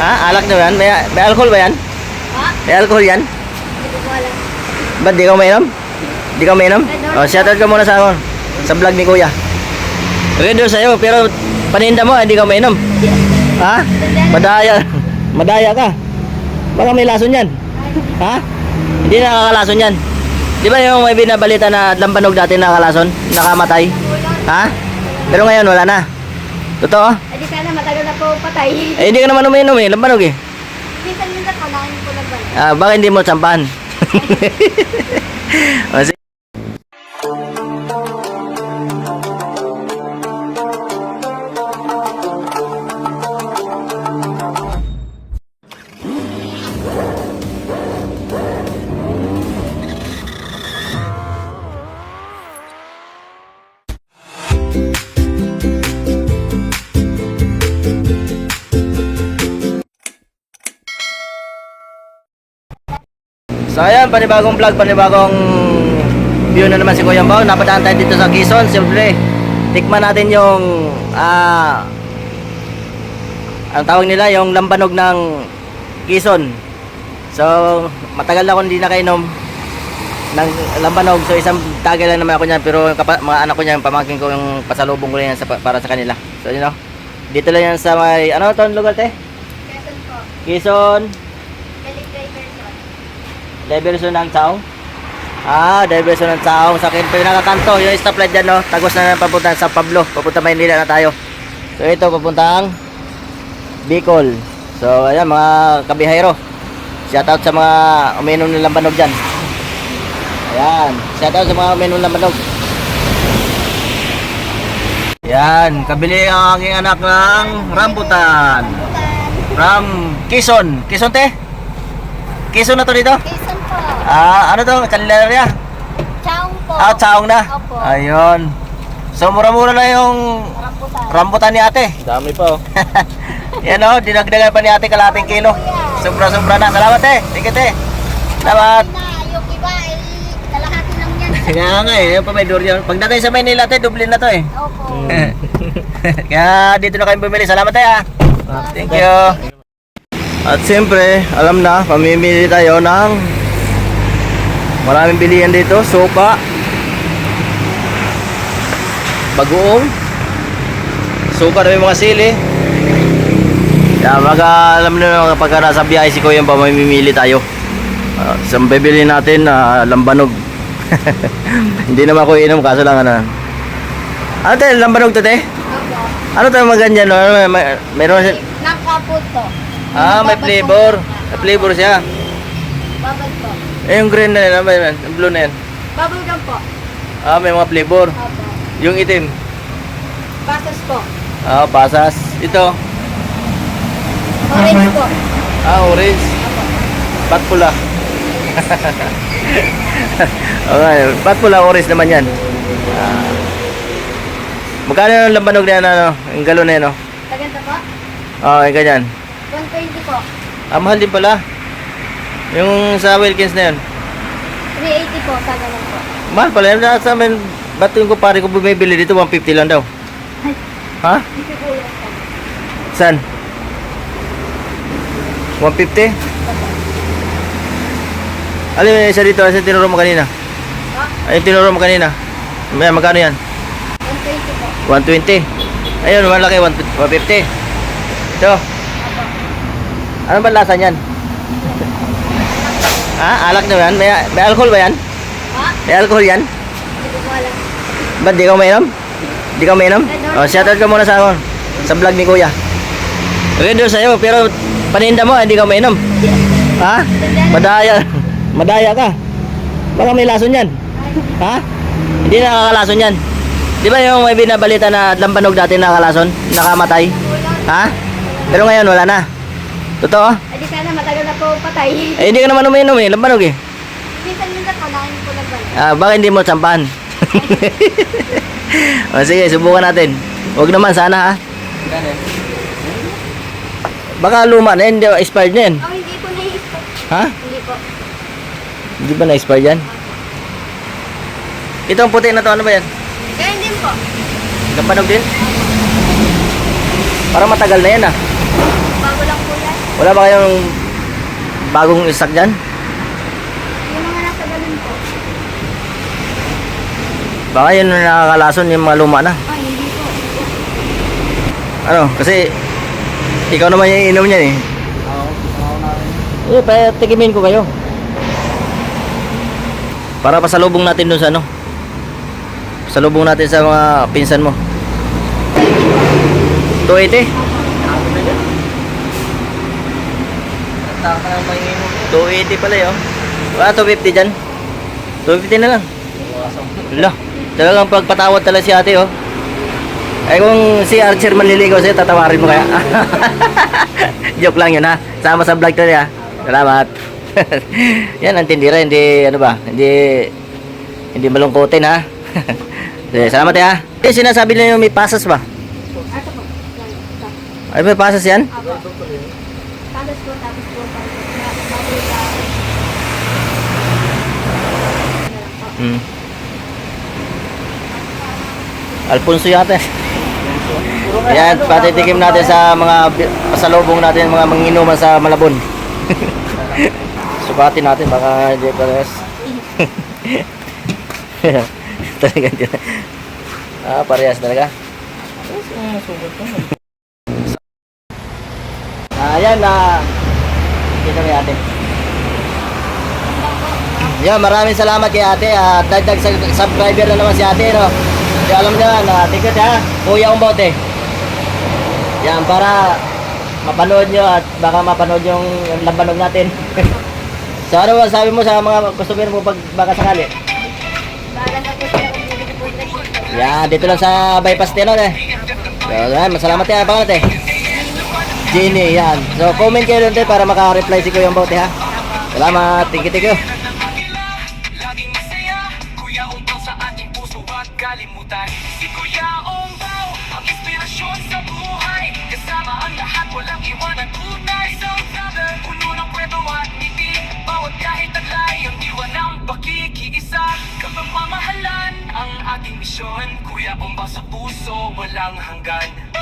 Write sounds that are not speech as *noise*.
Ha? Alak na ba yan? May, may alcohol ba yan? Ha? May alcohol yan? Hindi ko alam. Ba't di ka uminom? Di ka uminom? O, shoutout ka muna sa ako. Sa vlog ni Kuya. Redo sa'yo, pero paninda mo, hindi ka uminom. Ha? Madaya. *laughs* Madaya ka. Baka may lason yan. Ha? Hindi nakakalason yan. Di ba yung may binabalita na lambanog dati nakakalason? Nakamatay? Ha? Pero ngayon wala na. Totoo? Eh di sana matagal na po patay. Eh hindi ka naman uminom eh. Lambanog eh. Minsan minsan po nakain lang ba? Ah, baka hindi mo tsampahan. *laughs* *laughs* O, So ayan, panibagong vlog, panibagong view na naman si Kuya Bao. Napadaan tayo dito sa Quezon. Siyempre, tikman natin yung ah ang tawag nila, yung lambanog ng Quezon. So, matagal na akong hindi nakainom ng lambanog. So, isang tagay lang naman ako niyan. Pero yung mga anak ko niyan, pamangkin ko yung pasalubong ko yan sa, para sa kanila. So, you know, dito lang yan sa may, ano to lugar te? Quezon po. Quezon. Diversion ng Chaong. Ah, diversion ng Chaong. Sa akin, pinakakanto, yung stoplight dyan, no? Tagos na na papunta sa Pablo. Papunta Maynila na tayo. So, ito, papuntang Bicol. So, ayan, mga kabihayro. Shoutout sa mga uminom ng lambanog dyan. Ayan, shoutout sa mga uminom ng lambanog. Yan, kabili ang aking anak ng rambutan. From Quezon. Quezon, te? Quezon na to dito? Quezon. Ah, ano to? Candelaria? Chaong po. Ah, chaong na. Opo. Ayun. So, mura-mura na yung Rambutan. rambutan ni ate. Dami pa oh. *laughs* Yan o, dinagdagan pa ni ate kalating kilo. Sobra-sobra na. Salamat eh. Sige te. Salamat. Na, yung iba ay kalahati lang yan. *laughs* Kaya nga eh, yung pa may durian. Pagdating sa Maynila te, dublin na to eh. Opo. *laughs* Kaya dito na kayong bumili. Salamat eh ah. Thank you. At siyempre, alam na, pamimili tayo ng maraming bilihan dito. Suka, bagoong, suka na may mga sili. Kaya baka alam nyo kapag nasa biyahe si Kuya pa mamimili tayo. Uh, sa bibili natin na lambanog. *laughs* Hindi naman ako inom kaso lang ano. Ano tayo lambanog to te? Ano tayo mga ganyan? No? May, may, meron siya. Nakaputo. Ah, may flavor. May flavor siya. Babal po. Eh, yung green na yan, ano ba yan? Yung blue na yan. Bubble gum po. Ah, may mga flavor. Opo. Yung itim. Basas po. Ah, pasas. Ito. Orange po. Ah, orange. Pat pula. *laughs* okay, pat pula, orange naman yan. Ah. Magkano yung lambanog na yan, ano? Yung galon na yan, oh? Kaganda po. Oh, yung ganyan. 120 po. Ah, mahal din pala. Yung sa Wilkins na yun. 380 po. Sa ganun po. Mahal pala. Yung sa amin, ba't yung kumpare ko bumibili dito, 150 lang daw. *laughs* Ha? Kulang po. San? 150? Ano yung isa dito? Isa tinuro mo kanina? Ha? Ay, yung tinuro mo kanina? May magkano yan? 120 po. 120. Ayun, malaki, 150. Ito. Ano ba lasa niyan? Ha? Alak na ba yan? May, may alcohol ba yan? Ha? May alcohol yan? Hindi ko alam. Ba't di ka uminom? Di ka uminom? O, shoutout ka muna sa ako. Sa vlog ni Kuya. Redo sa'yo, pero paninda mo, hindi ka uminom. Ha? Madaya. Madaya ka. Baka may lason yan. Ha? Hindi nakakalason yan. Di ba yung may binabalita na lambanog dati nakakalason? Nakamatay? Ha? Pero ngayon wala na. Totoo? Matagal na po patay. Eh hindi ka naman uminom eh, lambanog eh. Minsan minsan po nakain po lang ba? Ah, baka hindi mo tsampahan. *laughs* o sige, subukan natin. Huwag naman sana ha. Baka luma na yan, hindi expired na yan. Oh, hindi po na-isip. Ha? Hindi po. Hindi ba na-expired yan? Itong puti na to, ano ba yan? Ganyan din po. Lambanog din? Parang matagal na yan ah. Bago lang po yan. Wala ba kayong bagong isak dyan? Yung mga nasa galon po. Baka yun ang nakakalason yung mga luma na. Ah, hindi po. Ano, kasi ikaw naman yung inom niyan eh. Eh, pa tikimin ko kayo. Para pasalubong natin dun sa ano. Pasalubong natin sa mga pinsan mo. 280? 280 pala yun. Wala 250 dyan. 250 na lang. Wala. Talagang pagpatawad talaga si ate oh. Eh kung si Archer manliligaw sa'yo, tatawarin mo kaya? *laughs* Joke lang yun ha. Sama sa vlog to niya. Salamat. *laughs* Yan ang tindira, hindi ano ba? Hindi hindi malungkutin ha. *laughs* Sige, salamat ya. Eh sinasabi nila yung may pasas ba? Ay may pasas yan? Apo. Tapos po, tapos po. Bago sa... Hmm. Alfonso yata. Yan, patitikim natin sa mga pasalubong natin, mga manginuman sa Malabon. *laughs* Sukatin natin, baka hindi pares. *laughs* talaga. Ah, parehas talaga. Ah, yan na. Kita ni ate. Yan, maraming salamat kay ate at dagdag sa subscriber na naman si ate, no? Kaya alam niya na ticket ha, kuya ang bote. Yan, para mapanood nyo at baka mapanood yung lambanog natin. *laughs* so ano ba sabi mo sa mga customer mo pag baka sakali? Na. Yan, dito lang sa bypass no? Eh. So, yan, masalamat yan. Pangalat eh. Jenny, yan. So, comment kayo doon para maka-reply si Kuya Bote, ha? Salamat. Thank you, thank you. Kalimutan Si Kuya Umbao Ang inspirasyon sa buhay Kasama ang lahat Walang iwanan tunay Sa brother Puno ng kwento at ngiti Bawat kahit taglay Ang iwan ng pakikiisa Kapag mamahalan Ang ating misyon Kuya Umbao sa puso Walang hanggan